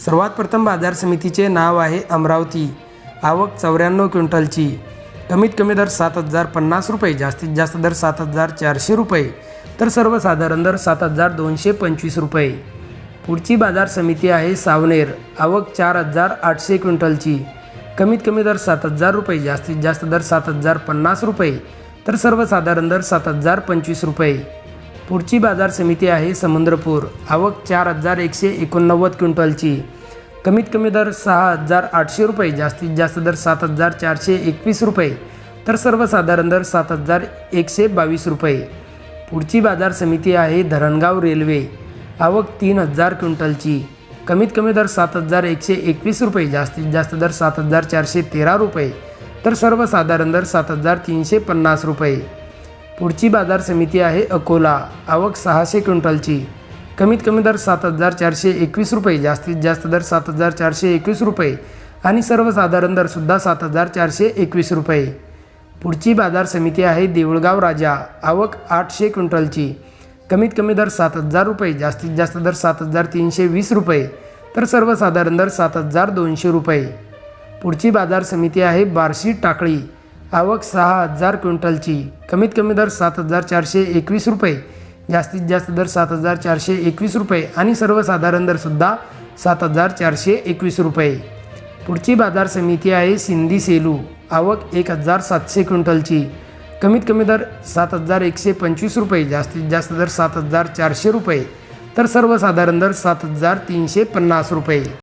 सर्वात प्रथम बाजार समितीचे नाव आहे अमरावती. आवक चौऱ्याण्णव क्विंटलची. कमीत कमी दर सात हजार पन्नास रुपये जास्तीत जास्त दर सात हजार चारशे रुपये तर सर्वसाधारण दर सात हजार दोनशे पंचवीस रुपये. पुढची बाजार समिती आहे सावनेर. आवक चार हजार आठशे क्विंटलची. कमीत कमी दर सात हजार रुपये जास्तीत जास्त दर सात हजार पन्नास रुपये तर सर्वसाधारण दर सात हजार पंचवीस रुपये. पुढची बाजार समिती आहे समुद्रपूर. आवक चार हजार एकशे एकोणनव्वद क्विंटलची. कमीत कमी दर सहा हजार आठशे रुपये जास्तीत जास्त दर सात हजार चारशे एकवीस रुपये तर सर्वसाधारण दर सात हजार एकशे बावीस रुपये. पुढची बाजार समिती आहे धरणगाव रेल्वे. आवक तीन हजार क्विंटलची. कमीत कमी दर सात हजार एकशे एकवीस रुपये जास्तीत जास्त दर सात हजार चारशे तेरा रुपये तर सर्वसाधारण दर सात हजार तीनशे पन्नास रुपये. पुढची बाजार समिती आहे अकोला. आवक सहाशे क्विंटलची. कमीत कमी दर सात हजार चारशे एकवीस रुपये जास्तीत जास्त दर सात हजार चारशे एकवीस रुपये आणि सर्वसाधारण दरसुद्धा सात हजार चारशे एकवीस रुपये. पुढची बाजार समिती आहे देऊळगाव राजा. आवक आठशे क्विंटलची. कमीत कमी दर सात हजार रुपये जास्तीत जास्त दर सात हजार तीनशे वीस रुपये तर सर्वसाधारण दर सात हजार दोनशे रुपये. पुढची बाजार समिती आहे बार्शी टाकळी. आवक सहा हजार क्विंटलची. कमीत कमी दर सात हजार चारशे एकवीस रुपये. जास्तीत जास्त दर सात हजार चारशे एकवीस रुपये आणि सर्वसाधारण दरसुद्धा सात हजार चारशे एकवीस रुपये. पुढची बाजार समिती आहे सिंधी सेलू. आवक एक हजार सातशे क्विंटलची. कमीत कमी दर सात हजार एकशे पंचवीस रुपये. जास्तीत जास्त दर सात हजार चारशे रुपये. तर सर्वसाधारण दर सात हजार तीनशे पन्नास रुपये.